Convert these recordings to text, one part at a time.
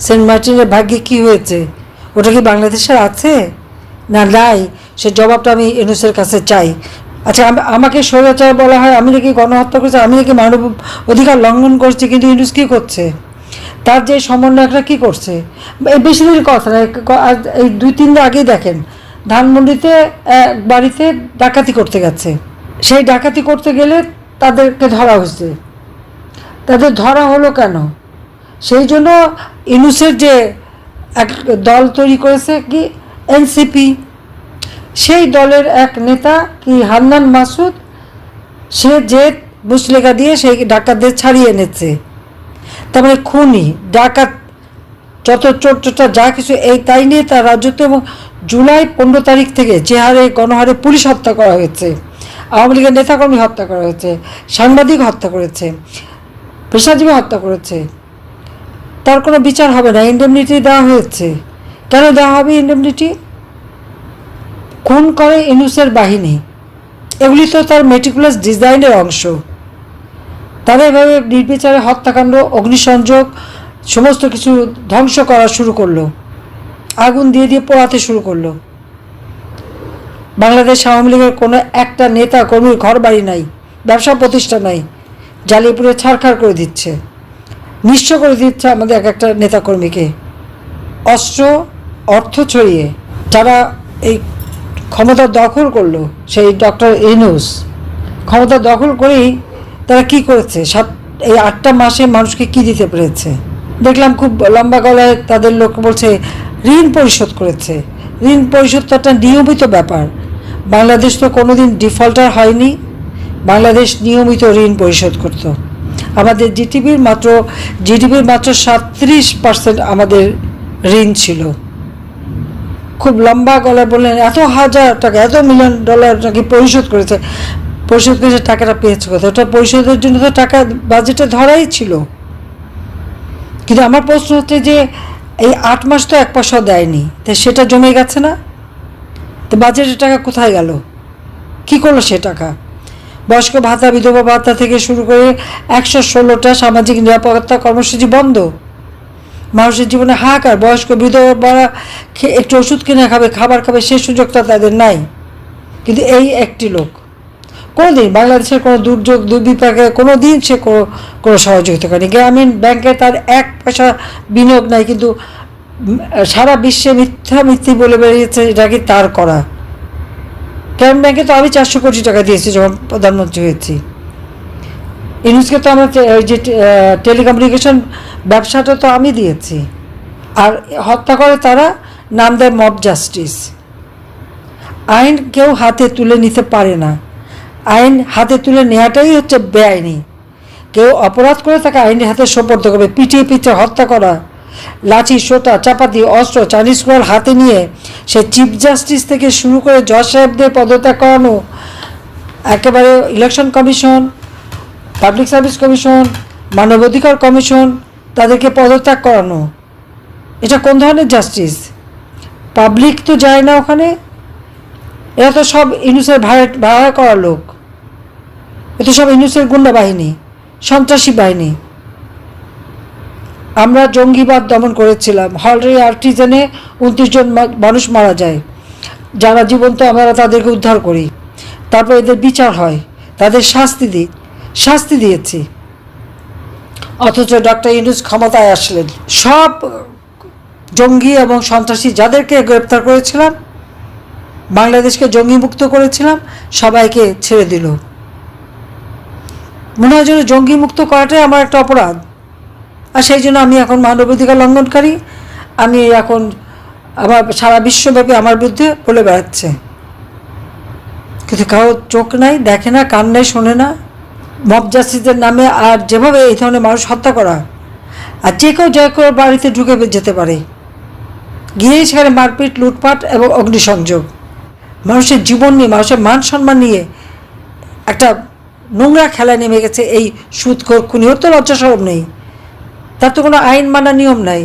Saint মার্টিনের ভাগ্যে কি হয়েছে? ওটা কি বাংলাদেশের আছে? না, নাই। সে জবাবটা আমি এনুসের কাছে চাই। আচ্ছা আম- আমাকে স্বৈরাচার বলা হয়, আমি নাকি গণহত্যা করছি, আমি নাকি মানব অধিকার লঙ্ঘন করছি, কিন্তু ইউনুস কী করছে? তার যে সমন্বয়করা কী করছে? এই বেশি দিন কথা না এই দুই, তিন দিন আগেই দেখেন, ধানমন্ডিতে বাড়িতে ডাকাতি করতে গেছে। সেই ডাকাতি করতে গেলে তাদেরকে ধরা হয়েছে। তাদের ধরা হলো কেন? সেই জন্য ইনুসের যে এক দল তৈরি করেছে কি এনসিপি, সেই দলের এক নেতা কি হান্নান মাসুদ, সে যে মুসলেখা দিয়ে সেই ডাকাতদের ছাড়িয়ে এনেছে। তার মানে খুনি, ডাকাত, যত চোর চোরটা যা কিছু, এই তাই নিয়ে তার রাজত্ব এবং জুলাই পনেরো তারিখ থেকে যে হারে গণহারে পুলিশ হত্যা করা হয়েছে। আওয়ামী লীগের নেতাকর্মী হত্যা করা হয়েছে, সাংবাদিক হত্যা করেছে, পেশাজীবী হত্যা করেছে। তার কোনো বিচার হবে না ইন্ডেমনিটি দেওয়া হয়েছে। কেন দেওয়া হবে ইন্ডেমনিটি খুন করে ইনুসের বাহিনী। এগুলি তো তার মেটিকুলাস ডিজাইনের অংশ। তারা এভাবে নির্বিচারে হত্যাকাণ্ড, অগ্নিসংযোগ, সমস্ত কিছু ধ্বংস করা শুরু করল। আগুন দিয়ে দিয়ে পোড়াতে শুরু করল। বাংলাদেশ আওয়ামী লীগের কোনো একটা নেতা, কর্মীর ঘর বাড়ি নাই, ব্যবসা প্রতিষ্ঠান নাই, জ্বালিয়ে ছাড়খাড় করে দিচ্ছে। নিঃস্ব করে দিচ্ছে আমাদের এক একটা নেতাকর্মীকে। অস্ত্র, অর্থ ছড়িয়ে যারা এই ক্ষমতা দখল করল, সেই ডক্টর ইনুস ক্ষমতা দখল করেই তারা কি করেছে? সাত, এই আটটা মাসে মানুষকে কি দিতে পেরেছে? দেখলাম খুব লম্বা গলায় তাদের লোক বলছে, ঋণ পরিশোধ করেছে। ঋণ পরিশোধ তো একটা নিয়মিত ব্যাপার। বাংলাদেশ তো কোনোদিন ডিফল্টার হয়নি। বাংলাদেশ নিয়মিত ঋণ পরিশোধ করত। আমাদের জিটিভির মাত্র জিডিপির মাত্র সাতত্রিশ পার্সেন্ট আমাদের ঋণ ছিল। খুব লম্বা গলায় বললেন, এত হাজার টাকা, এত মিলিয়ন ডলার নাকি পরিশোধ করেছে? পরিশোধ করেছে টাকাটা পেয়েছে কোথায়? ওটা পরিশোধের জন্য তো টাকা বাজেটে ধরাই ছিল। কিন্তু আমার প্রশ্ন হচ্ছে যে, এই আট মাস তো এক পয়সাও দেয়নি, তো সেটা জমে গেছে না? তো বাজেটের টাকা কোথায় গেল? কি করল সে টাকা? বয়স্ক ভাতা বিধবা ভাতা থেকে শুরু করে একশো ষোলোটা সামাজিক নিরাপত্তা কর্মসূচি বন্ধ। মানুষের জীবনে হাহাকার, বয়স্ক বিধবারা একটু ওষুধ কিনে খাবে, খাবার খাবে সেই সুযোগটা তাদের নাই। কিন্তু এই একটি লোক। কোনো দিন বাংলাদেশের কোনো দুর্যোগ, দুর্বিপাকে কোনো দিন সে কোনো কোনো সহযোগিতা করেনি। গ্রামীণ ব্যাংকে তার এক পয়সা বিনিয়োগ নাই, কিন্তু সারা বিশ্বে মিথ্যা মিথ্যি বলে বেরিয়েছে, এটা কি তার করা? গ্রামীণ ব্যাংকে তো আমি চারশো কোটি টাকা দিয়েছি যখন প্রধানমন্ত্রী হয়েছি। ইউনুসকে তো আমরা ওই যে টেলিকমিউনিকেশন ব্যবসাটা তো আমি দিয়েছি। আর হত্যা করে তারা নাম দেয় মব জাস্টিস। আইন কেউ হাতে তুলে নিতে পারে না। আইন হাতে তুলে নেওয়াটাই হচ্ছে বেআইনি। কেউ অপরাধ করে তাকে আইনের হাতে সোপর্দ করবে, পিটিয়ে পিটিয়ে হত্যা করা। লাঠি সোটা চাপাতি, অস্ত্র চাইনিজ কোয়াল হাতে নিয়ে সে চিফ জাস্টিস থেকে শুরু করে জজ সাহেবদের পদত্যাগ করানো, একেবারে election commission, public service commission, মানবাধিকার কমিশন তাদেরকে পদত্যাগ করানো। এটা কোন ধরনের জাস্টিস? পাবলিক তো যায় না ওখানে। এরা তো সব ইনুসের ভাড়া ভাড়া করা লোক। এ তো সব ইনুসের গুন্ডা বাহিনী, সন্ত্রাসী বাহিনী। আমরা জঙ্গিবাদ দমন করেছিলাম। হলরে আর্টিজানে উনত্রিশ জন মানুষ মারা যায়। যারা জীবন্ত, আমরা তাদেরকে উদ্ধার করি। তারপর এদের বিচার হয়। তাদের শাস্তি দিই শাস্তি দিয়েছি। অথচ ডক্টর ইউনুস ক্ষমতায় আসলেন। সব জঙ্গি এবং সন্ত্রাসী যাদেরকে গ্রেপ্তার করেছিলাম, বাংলাদেশকে জঙ্গি মুক্ত করেছিলাম, সবাইকে ছেড়ে দিল। মনে হয় যেন জঙ্গি মুক্ত করাটাই আমার একটা অপরাধ। আর সেই জন্য আমি এখন মানবাধিকার লঙ্ঘনকারী। আমি এখন আমার সারা বিশ্বব্যাপী আমার বিরুদ্ধে বলে বেড়াচ্ছে। কিন্তু কারও চোখ নাই, দেখে না, কান নাই, শোনে না। মব জাস্টিসের নামে আর যেভাবে এই ধরনের মানুষ হত্যা করা, আর যে কেউ যে কেউ বাড়িতে ঢুকে যেতে পারে। গিয়েই সেখানে মারপিট, লুটপাট এবং অগ্নিসংযোগ। মানুষের জীবন নিয়ে, মানুষের মান সম্মান নিয়ে একটা নোংরা খেলা নেমে গেছে এই সুদখোর খুনি ওর তো লজ্জা নেই। তার তো কোনো আইন মানা নিয়ম নাই।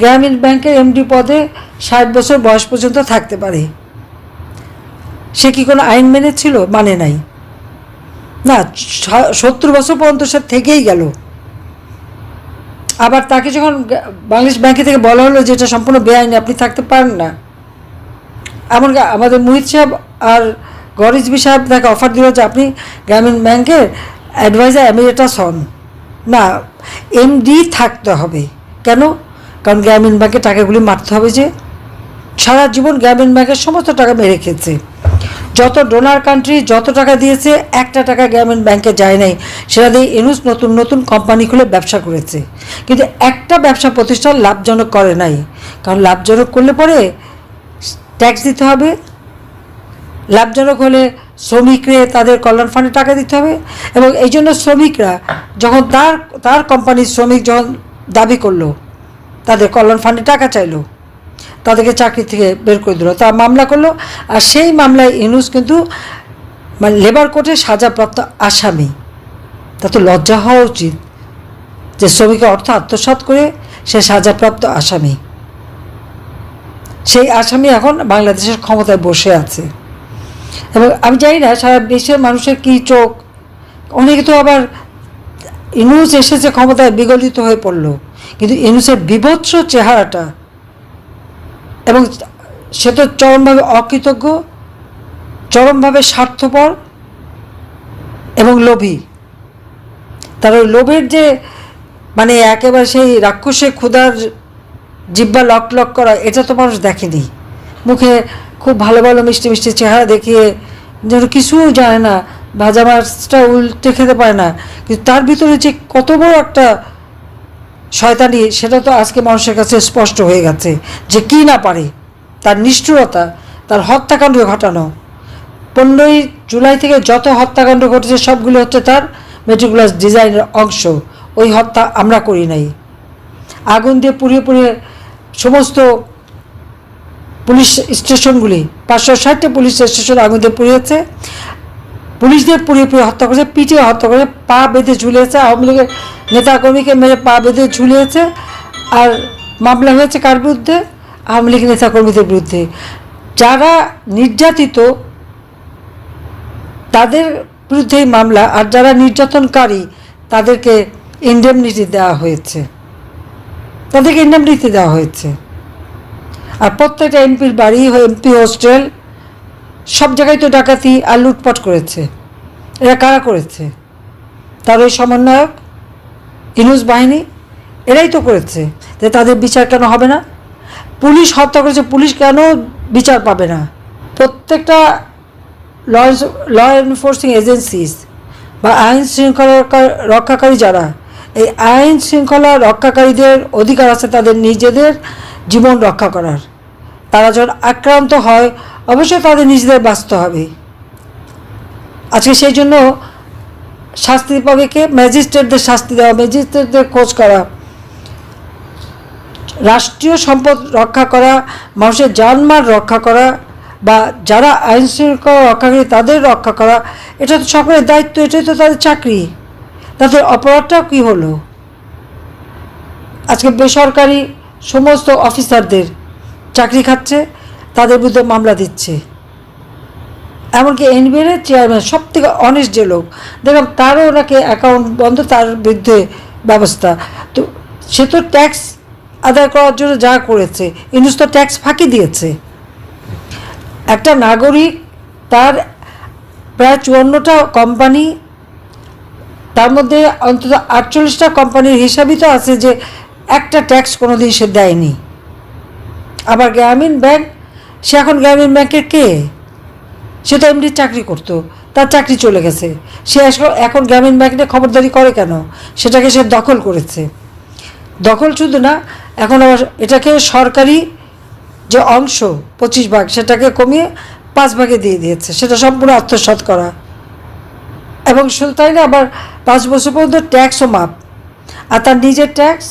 গ্রামীণ ব্যাংকের এমডি পদে ষাট বছর বয়স পর্যন্ত থাকতে পারে। সে কি কোনো আইন মেনেছিল মানে নাই। না সত্তর বছর পর্যন্ত সে থেকেই গেল। আবার তাকে যখন বাংলাদেশ ব্যাংকে থেকে বলা হলো যে এটা সম্পূর্ণ বেআইনি, আপনি থাকতে পারেন না। এমনকি আমাদের মুহিত সাহেব আর গরিজবি সাহেব তাকে অফার দিল যে আপনি গ্রামীণ ব্যাংকের অ্যাডভাইজার এমিরেটাস হন। না এমডি থাকতে হবে। কেন? কারণ গ্রামীণ ব্যাংকের টাকাগুলি মারতে হবে যে, সারা জীবন গ্রামীণ ব্যাংকের সমস্ত টাকা মেরে খেয়েছে। যত ডোনার কান্ট্রি যত টাকা দিয়েছে, একটা টাকা গ্রামীণ ব্যাংকে যায় নাই। সেটা দিয়ে ইনুস নতুন নতুন কোম্পানি খুলে ব্যবসা করেছে। কিন্তু একটা ব্যবসা প্রতিষ্ঠান লাভজনক করে নাই। কারণ লাভজনক করলে পরে ট্যাক্স দিতে হবে। লাভজনক হলে শ্রমিকরে তাদের কল্যাণ ফান্ডে টাকা দিতে হবে এবং এই জন্য শ্রমিকরা যখন তার তার কোম্পানির শ্রমিক যখন দাবি করল, তাদের কল্যাণ ফান্ডে টাকা চাইলো, তাদেরকে চাকরি থেকে বের করে দিল, তা মামলা করল আর সেই মামলায় ইনুস কিন্তু মানে লেবার কোর্টে সাজাপ্রাপ্ত আসামি। তা তো লজ্জা হওয়া উচিত যে শ্রমিকের অর্থ আত্মসাৎ করে সে সাজাপ্রাপ্ত আসামি। সেই আসামি এখন বাংলাদেশের ক্ষমতায় বসে আছে। এবং আমি জানি না, সারা দেশের মানুষের কী চোখ। অনেকে তো আবার ইনুস এসেছে ক্ষমতায় বিগলিত হয়ে পড়ল। কিন্তু ইনুসের বিভৎস চেহারাটা এবং সে তো চরমভাবে অকৃতজ্ঞ, চরমভাবে স্বার্থপর এবং লোভী। তার ওই লোভের যে মানে একেবারে সেই রাক্ষসে ক্ষুধার জিব্বা লক লক করা, এটা তো মানুষ দেখেনি। মুখে খুব ভালো ভালো মিষ্টি মিষ্টি চেহারা দেখিয়ে যেন কিছু জানে না, ভাজা মাছটা উল্টে খেতে পারে না। কিন্তু তার ভিতরে যে কত বড় একটা শয়তানি, সেটা তো আজকে মানুষের কাছে স্পষ্ট হয়ে গেছে যে কি না পারে। তার নিষ্ঠুরতা, তার হত্যাকাণ্ড ঘটানো। পনেরোই জুলাই থেকে যত হত্যাকাণ্ড ঘটেছে, সবগুলো হচ্ছে তার মেট্রিকুলাস ডিজাইনের অংশ। ওই হত্যা আমরা করি নাই। আগুন দিয়ে পুড়িয়ে পুড়িয়ে সমস্ত পুলিশ স্টেশনগুলি। পাঁচশো ষাটটি পুলিশ স্টেশন আগুন দিয়ে পুড়িয়েছে। পুলিশদের পুড়িয়ে পুড়িয়ে হত্যা করেছে, পিটিয়ে হত্যা করে পা বেঁধে ঝুলিয়েছে, আওয়ামী লীগের নেতাকর্মীকে মেরে পা বেঁধে ঝুলিয়েছে। আর মামলা হয়েছে কার বিরুদ্ধে? আওয়ামী লীগের নেতাকর্মীদের বিরুদ্ধে। যারা নির্যাতিত, তাদের বিরুদ্ধেই মামলা, আর যারা নির্যাতনকারী, তাদেরকে ইন্ডেমনিটি দেওয়া হয়েছে। তাদেরকে ইন্ডেমনিটি দেওয়া হয়েছে। আর প্রত্যেকটা এমপির বাড়ি এমপি হোস্টেল, সব জায়গায় তো ডাকাতি আর লুটপাট করেছে। এরা কারা করেছে? তার ওই সমন্বয়ক? ইনুস বাহিনী? এরাই তো করেছে যে তাদের বিচার কেন হবে না? পুলিশ হত্যা করেছে, পুলিশ কেন বিচার পাবে না? প্রত্যেকটা ল ল এনফোর্সিং এজেন্সিস বা আইন শৃঙ্খলা রক্ষাকারী যারা, এই আইন শৃঙ্খলা রক্ষাকারীদের অধিকার আছে তাদের নিজেদের জীবন রক্ষা করার। তারা যখন আক্রান্ত হয়, অবশ্যই তাদের নিজেদের বাঁচতে হবে। আজকে সেই জন্য শাস্তি পাবে কে? ম্যাজিস্ট্রেটদের শাস্তি দেওয়া, ম্যাজিস্ট্রেটদের খোঁজ করা। রাষ্ট্রীয় সম্পদ রক্ষা করা, মানুষের জানমাল রক্ষা করা বা যারা আইন শৃঙ্খলা রক্ষাকারী তাদের রক্ষা করা, এটা তো সকলের দায়িত্ব, এটাই তো তাদের চাকরি। তাদের অপরাধটা কী হলো? আজকে বেসরকারি সমস্ত অফিসারদের চাকরি খাচ্ছে, তাদের বিরুদ্ধে মামলা দিচ্ছে। এমনকি এনবিআর চেয়ারম্যান সব থেকে অনেস্ট যে লোক দেখলাম তারও ওনাকে অ্যাকাউন্ট বন্ধ, তার বিরুদ্ধে ব্যবস্থা। তো সে তো ট্যাক্স আদায় করার জন্য যা করেছে ইনুস তো ট্যাক্স ফাঁকি দিয়েছে। একটা নাগরিক, তার প্রায় চুয়ান্নটা কোম্পানি তার মধ্যে অন্তত আটচল্লিশটা কোম্পানির হিসাবই তো আছে যে একটা ট্যাক্স কোনো দিন সে দেয়নি। আবার গ্রামীণ ব্যাংক সে এখন গ্রামীণ ব্যাংকের কে? সে তো এমনি চাকরি করতো, তার চাকরি চলে গেছে। সে এখন গ্রামীণ ব্যাংকে খবরদারি করে কেন? সেটাকে সে দখল করেছে। দখল শুধু না, এখন আবার এটাকে সরকারি যে অংশ, পঁচিশ ভাগ, সেটাকে কমিয়ে পাঁচ ভাগে দিয়ে দিয়েছে। সেটা সম্পূর্ণ আত্মসাৎ করা। এবং শুধু তাই না আবার পাঁচ বছর পর্যন্ত ট্যাক্সও মাপ আর তার নিজের ট্যাক্স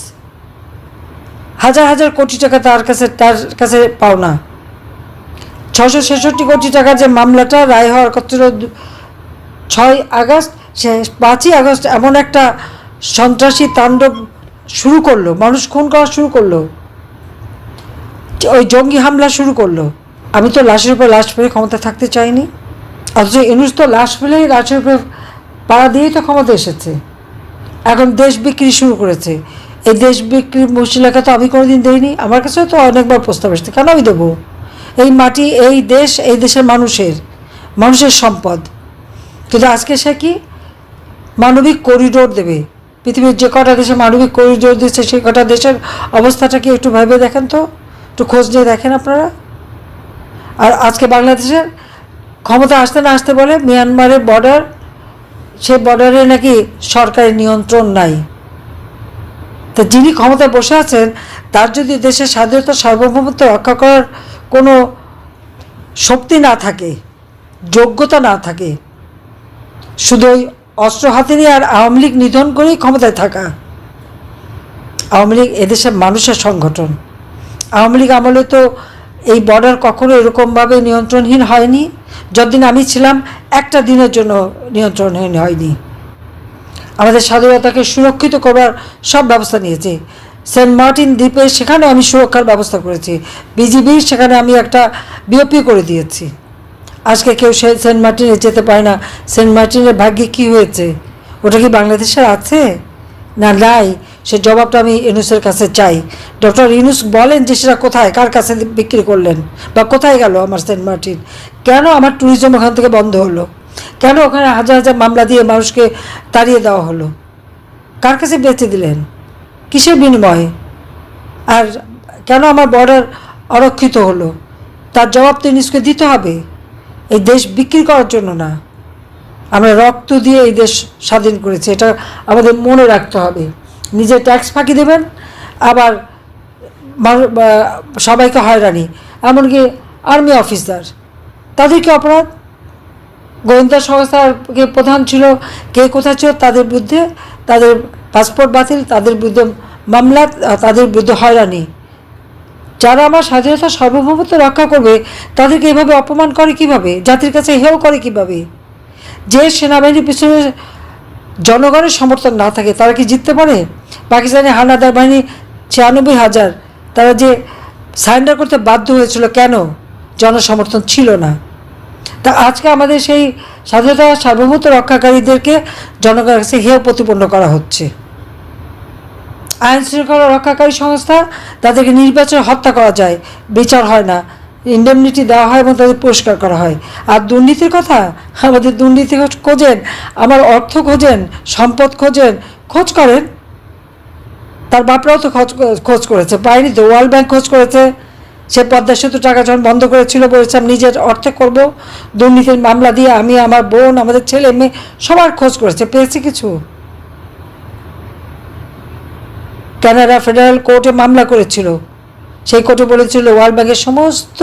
হাজার হাজার কোটি টাকা তার কাছে তার কাছে পাওনা। ছশো ছেষট্টি কোটি টাকা যে মামলাটা রায় হওয়ার কথা ছয় আগস্ট, সে পাঁচই আগস্ট এমন একটা সন্ত্রাসী তাণ্ডব শুরু করল, মানুষ খুন করা শুরু করল। ওই জঙ্গি হামলা শুরু করল। আমি তো লাশের উপর লাশ ফেলে ক্ষমতা থাকতে চাইনি। অথচ ইনুস তো লাশ ফেলেই লাশের উপরে পাড়া দিয়েই তো ক্ষমতা এসেছে। এখন দেশ বিক্রি শুরু করেছে। এই দেশ বিক্রি মুশিলাকা তো আমি কোনোদিন দেইনি। আমার কাছেও তো অনেকবার প্রস্তাব এসেছে। কেন আমি দেবো? এই মাটি, এই দেশ, এই দেশের মানুষের মানুষের সম্পদ। কিন্তু আজকে সে কি? মানবিক করিডোর দেবে। পৃথিবীর যে কটা দেশে মানবিক করিডোর দিচ্ছে সেই কটা দেশের অবস্থাটা কি একটু ভেবে দেখেন তো? একটু খোঁজ নিয়ে দেখেন আপনারা। আর আজকে বাংলাদেশের ক্ষমতা আসতে না আসতে বলে, মিয়ানমারের বর্ডার সেই বর্ডারে নাকি সরকারি নিয়ন্ত্রণ নাই। তা যিনি ক্ষমতায় বসে আছেন, তার যদি দেশের স্বাধীনতা সার্বভৌমত্ব রক্ষা করার কোনো শক্তি না থাকে, যোগ্যতা না থাকে, শুধু ওই অস্ত্র হাতে নিয়ে আর আওয়ামী লীগ নিধন করেই ক্ষমতায় থাকা, আওয়ামী লীগ এদেশের মানুষের সংগঠন। আওয়ামী লীগ আমলে তো এই বর্ডার কখনো এরকমভাবে নিয়ন্ত্রণহীন হয়নি, যতদিন আমি ছিলাম, একটা দিনের জন্য নিয়ন্ত্রণহীন হয়নি। আমাদের স্বাধীনতাকে সুরক্ষিত করার সব ব্যবস্থা নিয়েছে। সেন্ট মার্টিন দ্বীপে সেখানে আমি সুরক্ষার ব্যবস্থা করেছি। বিজিবি সেখানে আমি একটা বিওপি করে দিয়েছি। আজকে কেউ সে সেন্ট মার্টিনে যেতে পারে না। সেন্ট মার্টিনের ভাগ্যে কি হয়েছে? ওটা কি বাংলাদেশের আছে? না, নাই। সে জবাবটা আমি ইউনুসের কাছে চাই। ডক্টর ইনুস বলেন যে সেটা কোথায়, কার কাছে বিক্রি করলেন? বা কোথায় গেল আমার সেন্ট মার্টিন? কেন আমার ট্যুরিজম ওখান থেকে বন্ধ হলো? কেন ওখানে হাজার হাজার মামলা দিয়ে মানুষকে তাড়িয়ে দেওয়া হলো? কার কাছে বেঁচে দিলেন? কিসের বিনিময়ে? আর কেন আমার বর্ডার অরক্ষিত হলো? তার জবাব তো ইউনুসকে দিতে হবে। এই দেশ বিক্রি করার জন্য না। আমরা রক্ত দিয়ে এই দেশ স্বাধীন করেছি, এটা আমাদের মনে রাখতে হবে। নিজে ট্যাক্স ফাঁকি দেবেন, আবার সবাইকে হয়রানি, এমনকি আর্মি অফিসার। তাদের কি অপরাধ? গোয়েন্দা সংস্থার প্রধান ছিল কে কোথায় ছিল তাদের বিরুদ্ধে তাদের পাসপোর্ট বাতিল, তাদের বিরুদ্ধে মামলা, তাদের বিরুদ্ধে হয়রানি। যারা আমার স্বাধীনতা সার্বভৌমত্ব রক্ষা করবে, তাদেরকে এভাবে অপমান করে কীভাবে? জাতির কাছে হেও করে কীভাবে? যে সেনাবাহিনীর পিছনে জনগণের সমর্থন না থাকে, তারা কি জিততে পারে? পাকিস্তানি হানাদার বাহিনী ছিয়ানব্বই হাজার, তারা যে সারেন্ডার করতে বাধ্য হয়েছিল কেন? জনসমর্থন ছিল না। তা আজকে আমাদের সেই স্বাধীনতা সার্বভৌমত্ব রক্ষাকারীদেরকে জনগণের কাছে হেয় প্রতিপন্ন করা হচ্ছে। আইন শৃঙ্খলা রক্ষাকারী সংস্থা তাদেরকে নির্বাচনে হত্যা করা যায়, বিচার হয় না ইন্ডেমনিটি দেওয়া হয় এবং তাদের পুরস্কার করা হয়। আর দুর্নীতির কথা আমাদের দুর্নীতি খোঁজেন, আমার অর্থ খোঁজেন, সম্পদ খোঁজেন, খোঁজ করেন। তার বাপরাও তো খোঁজ খোঁজ করেছে, বাইরে তো ওয়ার্ল্ড ব্যাংক খোঁজ করেছে। সে পদ্মা সেতু টাকা যখন বন্ধ করেছিল বলেছিলাম নিজের অর্থে করব। দুর্নীতির মামলা দিয়ে আমি আমার বোন, আমাদের ছেলে, মেয়ে সবার খোঁজ করেছে। পেয়েছে কিছু? কানাডা ফেডারেল কোর্টে মামলা করেছিল। সেই কোর্টে বলেছিল, ওয়ার্ল্ড ব্যাংকের সমস্ত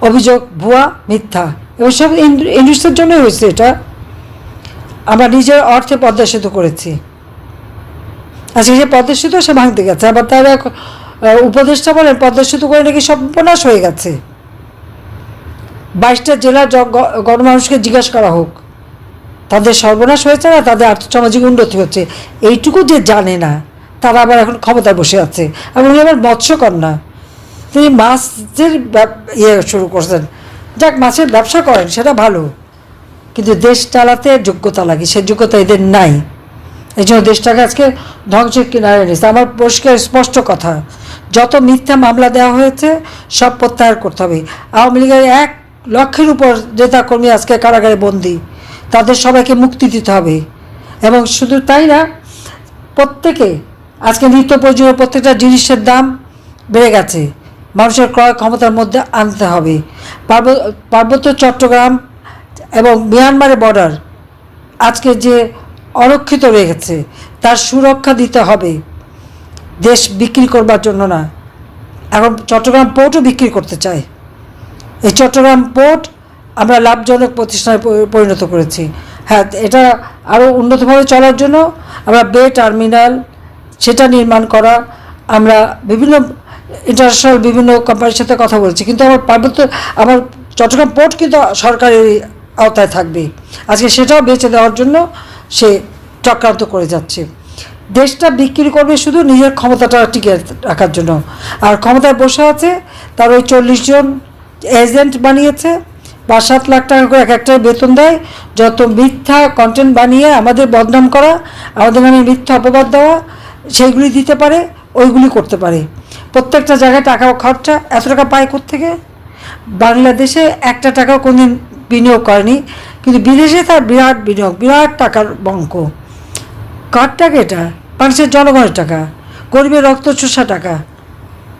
অভিযোগ ভুয়া, মিথ্যা। এবং সব ইন্ডাস্ট্রির জন্য হয়েছে এটা। আমরা নিজের অর্থে পদ্মা সেতু করেছি। আজকে সে পদ্মা সেতু সে ভাঙতে গেছে, আবার তারা উপদেষ্টা বলেন, পদ্মা সেতু করে নাকি সর্বনাশ হয়ে গেছে। বাইশটা জেলার গণমানুষকে জিজ্ঞাসা করা হোক। তাদের সর্বনাশ হয়েছে না? তাদের আর্থসামাজিক উন্নতি হচ্ছে। এইটুকু যে জানে না, তারা আবার এখন ক্ষমতায় বসে আছে। এবং উনি আবার মৎস্যকন্যা। তিনি মাছের ইয়ে শুরু করছেন। যাক, মাছের ব্যবসা করেন, সেটা ভালো। কিন্তু দেশ চালাতে যোগ্যতা লাগে সে যোগ্যতা এদের নাই। এই জন্য দেশটাকে আজকে ধ্বংসের কিনারে নিয়েছে আমার পরিষ্কার স্পষ্ট কথা, যত মিথ্যা মামলা দেওয়া হয়েছে, সব প্রত্যাহার করতে হবে। আওয়ামী লীগের এক লক্ষের উপর নেতাকর্মী আজকে কারাগারে বন্দি, তাদের সবাইকে মুক্তি দিতে হবে। এবং শুধু তাই না, প্রত্যেকে আজকে নিত্য প্রয়োজনীয় প্রত্যেকটা জিনিসের দাম বেড়ে গেছে। মানুষের ক্রয় ক্ষমতার মধ্যে আনতে হবে। পার্ব- পার্বত্য চট্টগ্রাম এবং মিয়ানমারের বর্ডার আজকে যে অরক্ষিত রয়ে গেছে তার সুরক্ষা দিতে হবে। দেশ বিক্রি করবার জন্য না। এখন চট্টগ্রাম পোর্টও বিক্রি করতে চায়। এই চট্টগ্রাম পোর্ট আমরা লাভজনক প্রতিষ্ঠানে পরিণত করেছি। হ্যাঁ এটা আরও উন্নতভাবে চলার জন্য আমরা বে টার্মিনাল, সেটা নির্মাণ করা, আমরা বিভিন্ন ইন্টারন্যাশনাল বিভিন্ন কোম্পানির সাথে কথা বলছি। কিন্তু আমার পার্বত্য, আমার চট্টগ্রাম পোর্ট কিন্তু সরকারের আওতায় থাকবে। আজকে সেটাও বেঁচে দেওয়ার জন্য সে চক্রান্ত করে যাচ্ছে। দেশটা বিক্রি করবে শুধু নিজের ক্ষমতাটা টিকে রাখার জন্য। আর ক্ষমতায় বসে আছে, তার ওই চল্লিশ জন এজেন্ট বানিয়েছে, পাঁচ সাত লাখ টাকা করে এক একটা বেতন দেয়। যত মিথ্যা কন্টেন্ট বানিয়ে আমাদের বদনাম করা, আমাদের নামে মিথ্যা অপবাদ দেওয়া, সেইগুলি দিতে পারে, ওইগুলি করতে পারে। প্রত্যেকটা জায়গায় টাকা খরচা। এত টাকা পায় থেকে বাংলাদেশে একটা টাকাও কোনদিন বিনিয়োগ করেনি। কিন্তু বিদেশে তার বিরাট বিনিয়োগ, বিরাট টাকার বঙ্ক কার টাকা এটা? মানুষের জনগণের টাকা, গরিবের রক্ত চোষা টাকা,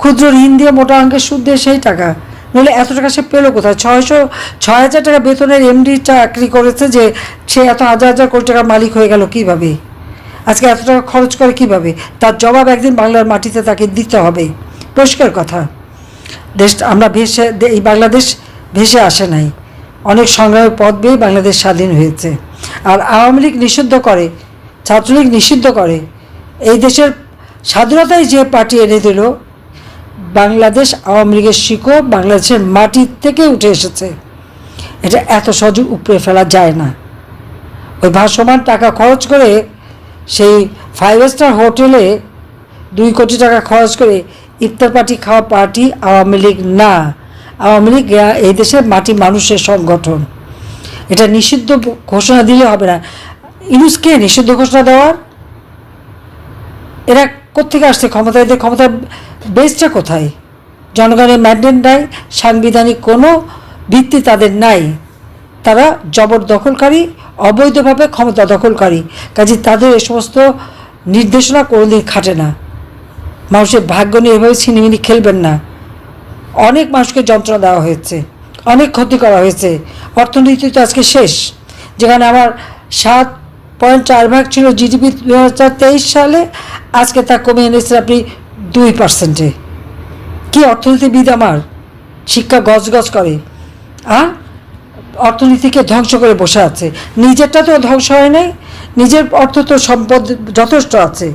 ক্ষুদ্র ঋণ দিয়ে মোটা অঙ্কের সুদ দিয়ে সেই টাকা। নইলে এত টাকা সে পেল কোথায়? ছয়শো, ছয় হাজার টাকা বেতনের এমডি চাকরি করেছে যে সে এত হাজার হাজার কোটি টাকার মালিক হয়ে গেল কীভাবে? আজকে এত টাকা খরচ করে কীভাবে? তার জবাব একদিন বাংলার মাটিতে তাকে দিতে হবে। পরিষ্কার কথা। দেশ, আমরা ভেসে, এই বাংলাদেশ ভেসে আসে নাই। অনেক সংগ্রামের পথ বেয়ে বাংলাদেশ স্বাধীন হয়েছে। আর আওয়ামী লীগ নিষিদ্ধ করে, ছাত্রলীগ নিষিদ্ধ করে, এই দেশের স্বাধীনতায় যে পার্টি এনে দিল, বাংলাদেশ আওয়ামী লীগের শিকড় বাংলাদেশের মাটি থেকে উঠে এসেছে। এটা এত সহজে উপড়ে ফেলা যায় না। ওই ভাসমান টাকা খরচ করে সেই ফাইভ স্টার হোটেলে দুই কোটি টাকা খরচ করে ইফতার পার্টি খাওয়া পার্টি আওয়ামী লীগ না। আওয়ামী লীগ এই দেশের মাটি মানুষের সংগঠন। এটা নিষিদ্ধ ঘোষণা দিলে হবে না। ইউনুসকে নিষিদ্ধ ঘোষণা দেওয়ার? এরা কোথেকে আসছে? ক্ষমতা এদের ক্ষমতার বেসটা কোথায়? জনগণের ম্যান্ডেট নাই, সাংবিধানিক কোনো ভিত্তি তাদের নাই। তারা জবরদখলকারী, অবৈধভাবে ক্ষমতা দখলকারী। কাজে তাদের এ সমস্ত নির্দেশনা কোনোদিন খাটে না। মানুষের ভাগ্য নিয়ে এভাবে ছিনিমিনি খেলবেন না। অনেক মানুষকে যন্ত্রণা দেওয়া হয়েছে, অনেক ক্ষতি করা হয়েছে। অর্থনীতি তো আজকে শেষ। যেখানে আমার সাত পয়েন্ট চার ভাগ ছিল জিডিপি দু হাজার তেইশ সালে, আজকে তা কমে এনেছে আপনি দুই পার্সেন্টে কী অর্থনীতিবিদ আমার? শিক্ষা গজগজ করে। আর অর্থনীতিকে ধ্বংস করে বসে আছে। নিজেরটা তো ধ্বংস হয় নাই, নিজের অর্থ তো সম্পদ যথেষ্ট আছে।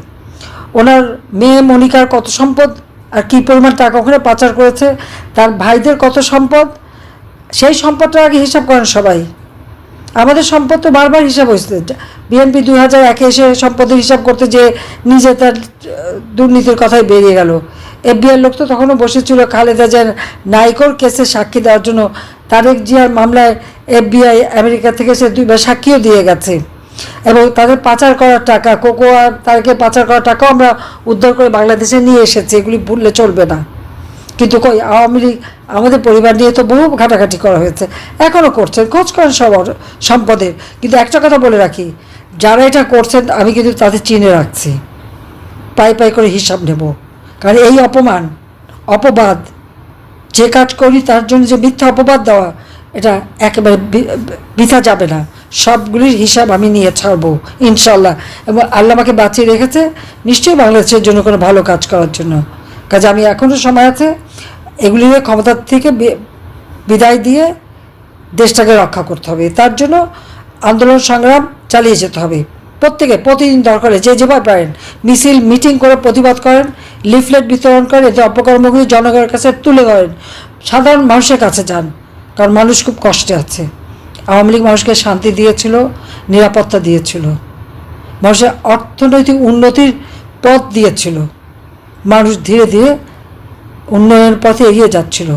ওনার মেয়ে মনিকার কত সম্পদ? আর কী পরিমাণ টাকা ওখানে পাচার করেছে, তার ভাইদের কত সম্পদ, সেই সম্পদটা আগে হিসাব করেন সবাই। আমাদের সম্পদ তো বারবার হিসাব হয়েছে। বিএনপি দুই হাজার একে এসে সম্পদের হিসাব করতে যে নিজে তার দুর্নীতির কথাই বেরিয়ে গেল। এফবিআই লোক তো তখনও বসেছিল খালেদা জিয়ার নাইকোর কেসে সাক্ষী দেওয়ার জন্য। তারেক জিয়ার মামলায় এফবিআই আমেরিকা থেকে সে দুইবার সাক্ষীও দিয়ে গেছে। এবং তাদের পাচার করার টাকা কোকোয়া তাদেরকে পাচার করার টাকাও আমরা উদ্ধার করে বাংলাদেশে নিয়ে এসেছি এগুলি ভুললে চলবে না কিন্তু কই আওয়ামী লীগ আমাদের পরিবার নিয়ে তো বহু ঘাটাঘাটি করা হয়েছে এখনও করছেন খোঁজ করেন সব সম্পদের কিন্তু একটা কথা বলে রাখি যারা এটা করছেন আমি কিন্তু তাদের চিনে রাখছি পাই পাই করে হিসাব নেব কারণ এই অপমান অপবাদ যে কাজ করি তার জন্য যে মিথ্যা অপবাদ দেওয়া এটা একেবারে বৃথা যাবে না সবগুলির হিসাব আমি নিয়ে ছাড়বো ইনশাল্লাহ এবং আল্লাহ আমাকে বাঁচিয়ে রেখেছে, নিশ্চয়ই বাংলাদেশের জন্য কোনো ভালো কাজ করার জন্য। কাজে আমি এখনও সময় আছে, এগুলি নিয়ে ক্ষমতার থেকে বিদায় দিয়ে দেশটাকে রক্ষা করতে হবে। তার জন্য আন্দোলন সংগ্রাম চালিয়ে যেতে হবে। প্রত্যেকে, প্রতিদিন দরকারে যে যেভাবে পারেন। মিছিল, মিটিং করে প্রতিবাদ করেন, লিফলেট বিতরণ করেন, এতে অপকর্মগুলি জনগণের কাছে তুলে ধরেন। সাধারণ মানুষের কাছে যান, কারণ মানুষ খুব কষ্টে আছে। আওয়ামী লীগ মানুষকে শান্তি দিয়েছিল, নিরাপত্তা দিয়েছিল। মানুষের অর্থনৈতিক উন্নতির পথ দিয়েছিল। মানুষ ধীরে ধীরে উন্নয়নের পথে এগিয়ে যাচ্ছিল।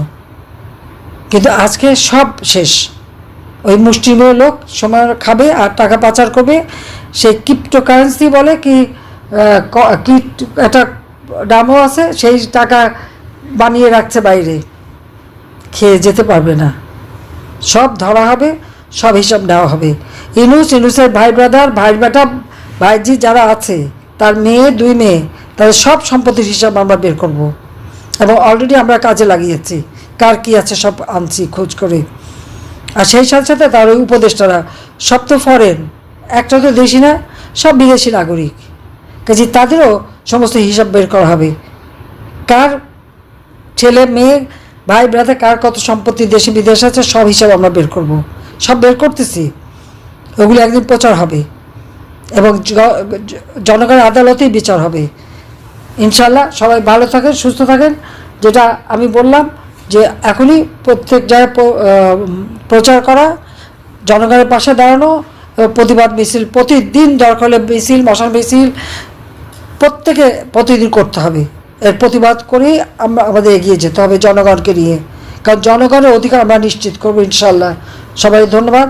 কিন্তু আজকে সব শেষ। ওই মুষ্টিমেয় লোক সময় খাবে আর টাকা পাচার করবে। সেই ক্রিপ্টোকারেন্সি বলে কি একটা দামও আছে, সেই টাকা বানিয়ে রাখছে বাইরে। খেয়ে যেতে পারবে না। সব ধরা হবে। সব হিসাব নেওয়া হবে। ইনুস, ইনুসের ভাই ব্রাদার ভাই বেটা ভাইজি যারা আছে, তার মেয়ে, দুই মেয়ে, তাদের সব সম্পত্তির হিসাব আমরা বের করব। এবং অলরেডি আমরা কাজে লাগিয়েছি। কার কি আছে সব আনছি, খোঁজ করে। আর সেই সাথে সাথে তার ওই উপদেষ্টারা, সব তো ফরেন একটা তো দেশি না, সব বিদেশি নাগরিক। কাজে তাদেরও সমস্ত হিসাব বের করা হবে। কার ছেলে, মেয়ে, ভাই ব্রাদার কার কত সম্পত্তি দেশে বিদেশে আছে, সব হিসাব আমরা বের করব। সব বের করতেছি, ওগুলো একদিন প্রচার হবে এবং জনগণের আদালতেই বিচার হবে। ইনশাল্লাহ সবাই ভালো থাকেন, সুস্থ থাকেন। যেটা আমি বললাম যে এখনই প্রত্যেক জায়গায় প্রচার করা, জনগণের পাশে দাঁড়ানো প্রতিবাদ মিছিল প্রতিদিন দরকার হলে মিছিল, মশাল মিছিল, প্রত্যেকে প্রতিদিন করতে হবে। এর প্রতিবাদ করেই আমরা আমাদের এগিয়ে যেতে হবে জনগণকে নিয়ে। কারণ জনগণের অধিকার আমরা নিশ্চিত করব ইনশাল্লাহ সবাই ধন্যবাদ।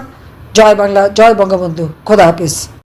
জয় বাংলা জয় বঙ্গবন্ধু। খোদা হাফিজ।